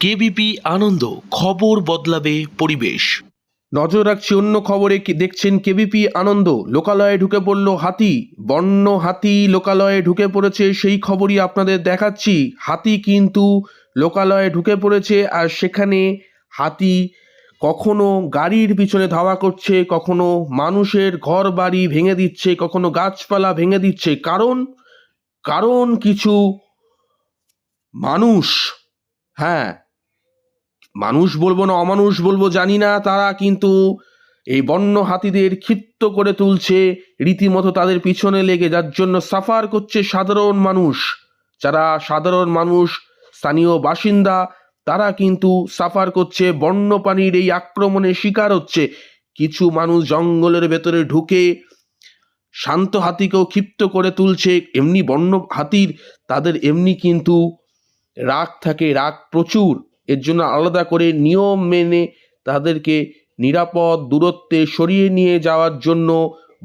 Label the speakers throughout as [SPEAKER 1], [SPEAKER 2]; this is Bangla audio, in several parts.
[SPEAKER 1] কেবিপি আনন্দ, খবর বদলাবে পরিবেশ।
[SPEAKER 2] নজর রাখছি অন্য খবরে কি দেখছেন কেবিপি আনন্দ? লোকালয়ে ঢুকে পড়ল হাতি, বন্য হাতি লোকালয়ে ঢুকে পড়েছে, সেই খবরই আপনাদের দেখাচ্ছি। হাতি কিন্তু লোকালয়ে ঢুকে পড়েছে, আর সেখানে হাতি কখনো গাড়ির পিছনে ধাওয়া করছে, কখনো মানুষের ঘর বাড়ি ভেঙে দিচ্ছে, কখনো গাছপালা ভেঙে দিচ্ছে। কারণ কারণ কিছু মানুষ হ্যাঁ মানুষ বলব না, অমানুষ বলব, জানি না, তারা কিন্তু এই বন্য হাতিদের ক্ষিপ্ত করে তুলছে, রীতিমতো তাদের পিছনে লেগে, যার জন্য সাফার করছে সাধারণ মানুষ। যারা সাধারণ মানুষ, স্থানীয় বাসিন্দা, তারা কিন্তু সাফার করছে বন্যপ্রাণীর এই আক্রমণের শিকার হচ্ছে। কিছু মানুষ জঙ্গলের ভেতরে ঢুকে শান্ত হাতিকেও ক্ষিপ্ত করে তুলছে, এমনি বন্য হাতির তাদের এমনি কিন্তু রাগ থাকে, রাগ প্রচুর। এর জন্য আলাদা করে নিয়ম মেনে তাদেরকে নিরাপদ দূরত্বে সরিয়ে নিয়ে যাওয়ার জন্য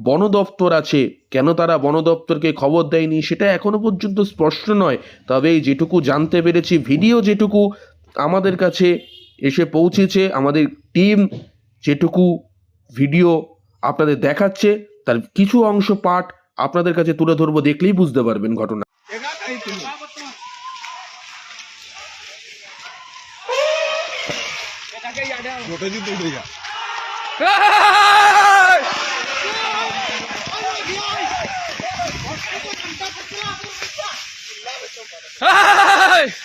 [SPEAKER 2] বন দপ্তর আছে। কেন তারা বন দপ্তরকে খবর দেয়নি সেটা এখনও পর্যন্ত স্পষ্ট নয়। তবে এই যেটুকু জানতে পেরেছি, ভিডিও যেটুকু আমাদের কাছে এসে পৌঁছেছে, আমাদের টিম যেটুকু ভিডিও আপনাদের দেখাচ্ছে, তার কিছু অংশ পাঠ আপনাদের কাছে তুলে ধরবো, দেখলেই বুঝতে পারবেন ঘটনা।
[SPEAKER 3] ફોટો જ તૂટી ગયા Hey!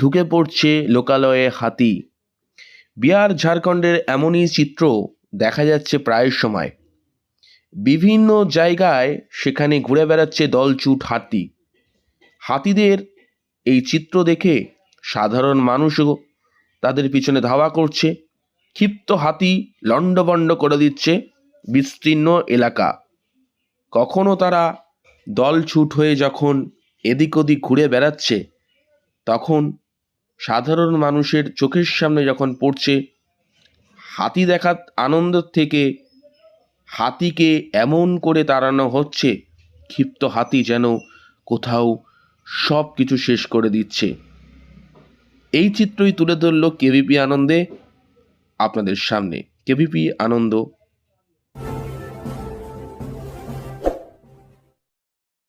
[SPEAKER 2] ঢুকে পড়ছে লোকালয়ে হাতি। বিহার, ঝাড়খণ্ডের এমনই চিত্র দেখা যাচ্ছে প্রায় সময়। বিভিন্ন জায়গায় সেখানে ঘুরে বেড়াচ্ছে দলছুট হাতি। হাতিদের এই চিত্র দেখে সাধারণ মানুষও তাদের পিছনে ধাওয়া করছে। ক্ষিপ্ত হাতি লণ্ডভণ্ড করে দিচ্ছে বিস্তীর্ণ এলাকা। কখনো তারা দলছুট হয়ে যখন এদিক ওদিক ঘুরে বেড়াচ্ছে, তখন সাধারণ মানুষের চোখের সামনে যখন পড়ছে, হাতি দেখার আনন্দ থেকে হাতিকে এমন করে তাড়ানো হচ্ছে, ক্ষিপ্ত হাতি যেন কোথাও সব কিছু শেষ করে দিচ্ছে। এই চিত্রই তুলে ধরল কেভিপি আনন্দে আপনাদের সামনে। কেভিপি আনন্দ